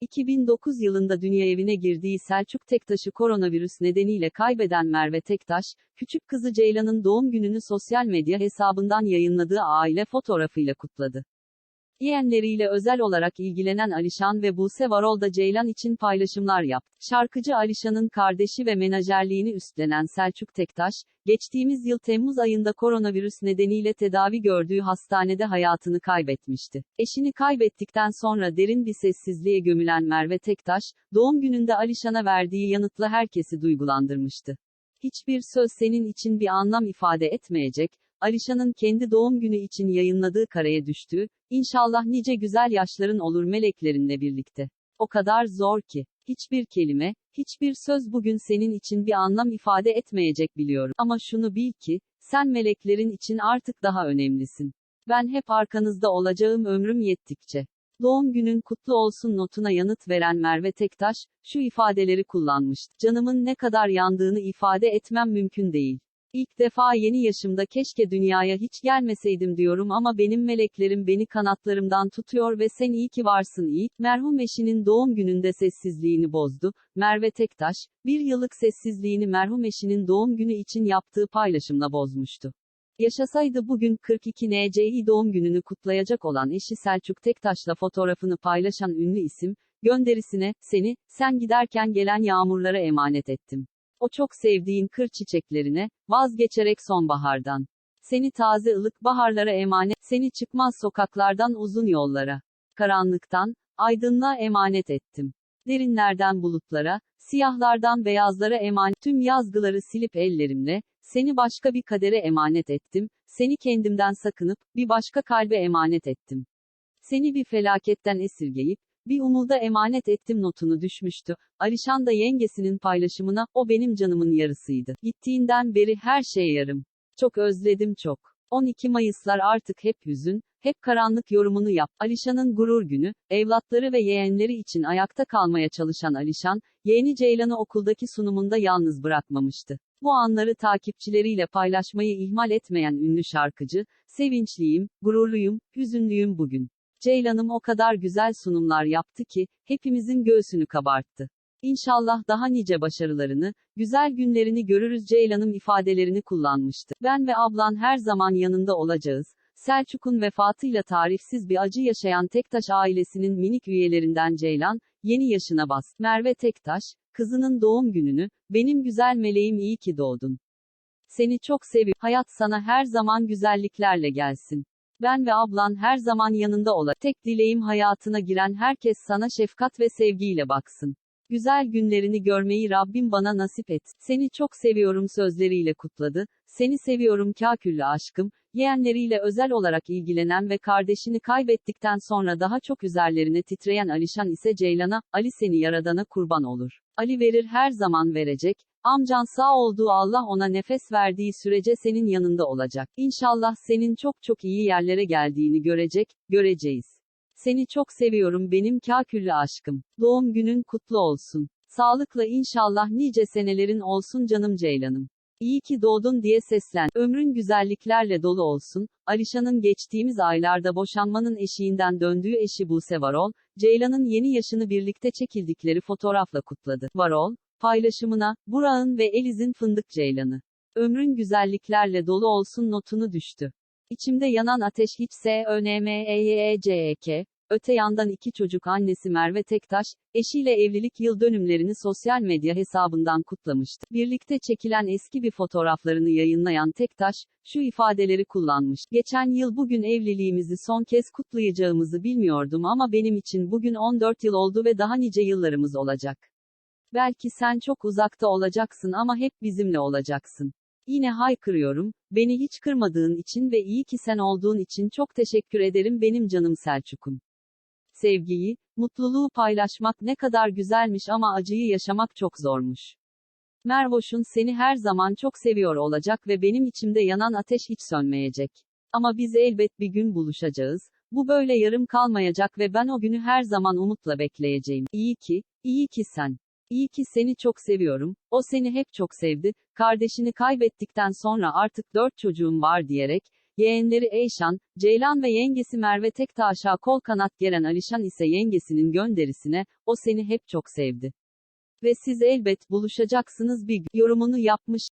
2009 yılında dünya evine girdiği Selçuk Tektaş'ı koronavirüs nedeniyle kaybeden Merve Tektaş, küçük kızı Ceylan'ın doğum gününü sosyal medya hesabından yayınladığı aile fotoğrafıyla kutladı. Yeğenleriyle özel olarak ilgilenen Alişan ve Buse Varol da Ceylan için paylaşımlar yaptı. Şarkıcı Alişan'ın kardeşi ve menajerliğini üstlenen Selçuk Tektaş, geçtiğimiz yıl Temmuz ayında koronavirüs nedeniyle tedavi gördüğü hastanede hayatını kaybetmişti. Eşini kaybettikten sonra derin bir sessizliğe gömülen Merve Tektaş, doğum gününde Alişan'a verdiği yanıtla herkesi duygulandırmıştı. Hiçbir söz senin için bir anlam ifade etmeyecek, Alişan'ın kendi doğum günü için yayınladığı kareye düştüğü, İnşallah nice güzel yaşların olur meleklerinle birlikte. O kadar zor ki, hiçbir kelime, hiçbir söz bugün senin için bir anlam ifade etmeyecek biliyorum. Ama şunu bil ki, sen meleklerin için artık daha önemlisin. Ben hep arkanızda olacağım ömrüm yettikçe. Doğum günün kutlu olsun notuna yanıt veren Merve Tektaş, şu ifadeleri kullanmıştı. Canımın ne kadar yandığını ifade etmem mümkün değil. İlk defa yeni yaşımda keşke dünyaya hiç gelmeseydim diyorum ama benim meleklerim beni kanatlarımdan tutuyor ve sen iyi ki varsın iyi. Merhum eşinin doğum gününde sessizliğini bozdu. Merve Tektaş, bir yıllık sessizliğini merhum eşinin doğum günü için yaptığı paylaşımla bozmuştu. Yaşasaydı bugün 42 NCİ doğum gününü kutlayacak olan eşi Selçuk Tektaş'la fotoğrafını paylaşan ünlü isim, gönderisine, seni, sen giderken gelen yağmurlara emanet ettim. O çok sevdiğin kır çiçeklerine, vazgeçerek sonbahardan. Seni taze ılık baharlara emanet, seni çıkmaz sokaklardan uzun yollara. Karanlıktan, aydınlığa emanet ettim. Derinlerden bulutlara, siyahlardan beyazlara emanet, tüm yazgıları silip ellerimle, seni başka bir kadere emanet ettim, seni kendimden sakınıp, bir başka kalbe emanet ettim. Seni bir felaketten esirgeyip, bir umuda emanet ettim notunu düşmüştü. Alişan da yengesinin paylaşımına, o benim canımın yarısıydı. Gittiğinden beri her şey yarım. Çok özledim çok. 12 Mayıslar artık hep hüzün, hep karanlık yorumunu yap. Alişan'ın gurur günü, evlatları ve yeğenleri için ayakta kalmaya çalışan Alişan, yeğeni Ceylan'ı okuldaki sunumunda yalnız bırakmamıştı. Bu anları takipçileriyle paylaşmayı ihmal etmeyen ünlü şarkıcı, sevinçliyim, gururluyum, hüzünlüyüm bugün. Ceylan'ım o kadar güzel sunumlar yaptı ki, hepimizin göğsünü kabarttı. İnşallah daha nice başarılarını, güzel günlerini görürüz Ceylan'ım ifadelerini kullanmıştı. Ben ve ablan her zaman yanında olacağız. Selçuk'un vefatıyla tarifsiz bir acı yaşayan Tektaş ailesinin minik üyelerinden Ceylan, yeni yaşına bas. Merve Tektaş, kızının doğum gününü, benim güzel meleğim iyi ki doğdun. Seni çok seviyorum. Hayat sana her zaman güzelliklerle gelsin. Ben ve ablan her zaman yanında ola. Tek dileğim hayatına giren herkes sana şefkat ve sevgiyle baksın. Güzel günlerini görmeyi Rabbim bana nasip et. Seni çok seviyorum sözleriyle kutladı. Seni seviyorum kaküllü aşkım. Yeğenleriyle özel olarak ilgilenen ve kardeşini kaybettikten sonra daha çok üzerlerine titreyen Alişan ise Ceylan'a, Ali seni yaradana kurban olur. Ali verir her zaman verecek. Amcan sağ olduğu Allah ona nefes verdiği sürece senin yanında olacak. İnşallah senin çok çok iyi yerlere geldiğini görecek, göreceğiz. Seni çok seviyorum benim kaküllü aşkım. Doğum günün kutlu olsun. Sağlıkla inşallah nice senelerin olsun canım Ceylanım. İyi ki doğdun diye seslen. Ömrün güzelliklerle dolu olsun. Alişan'ın geçtiğimiz aylarda boşanmanın eşiğinden döndüğü eşi Buse Varol, Ceylan'ın yeni yaşını birlikte çekildikleri fotoğrafla kutladı. Varol, paylaşımına, Burak'ın ve Eliz'in fındık Ceylan'ı. Ömrün güzelliklerle dolu olsun notunu düştü. İçimde yanan ateş hiç S Ö N M E Y E C E K, Öte yandan iki çocuk annesi Merve Tektaş, eşiyle evlilik yıl dönümlerini sosyal medya hesabından kutlamıştı. Birlikte çekilen eski bir fotoğraflarını yayınlayan Tektaş, şu ifadeleri kullanmış. Geçen yıl bugün evliliğimizi son kez kutlayacağımızı bilmiyordum ama benim için bugün 14 yıl oldu ve daha nice yıllarımız olacak. Belki sen çok uzakta olacaksın ama hep bizimle olacaksın. Yine haykırıyorum, beni hiç kırmadığın için ve iyi ki sen olduğun için çok teşekkür ederim benim canım Selçuk'um. Sevgiyi, mutluluğu paylaşmak ne kadar güzelmiş ama acıyı yaşamak çok zormuş. Mervoş'un seni her zaman çok seviyor olacak ve benim içimde yanan ateş hiç sönmeyecek. Ama biz elbet bir gün buluşacağız. Bu böyle yarım kalmayacak ve ben o günü her zaman umutla bekleyeceğim. İyi ki, iyi ki sen. İyi ki seni çok seviyorum. O seni hep çok sevdi. Kardeşini kaybettikten sonra artık dört çocuğum var diyerek, Yeğenleri Eyşan, Ceylan ve yengesi Merve Tektaş'a kol kanat geren Alişan ise yengesinin gönderisine, o seni hep çok sevdi. Ve siz elbet buluşacaksınız bir yorumunu yapmış.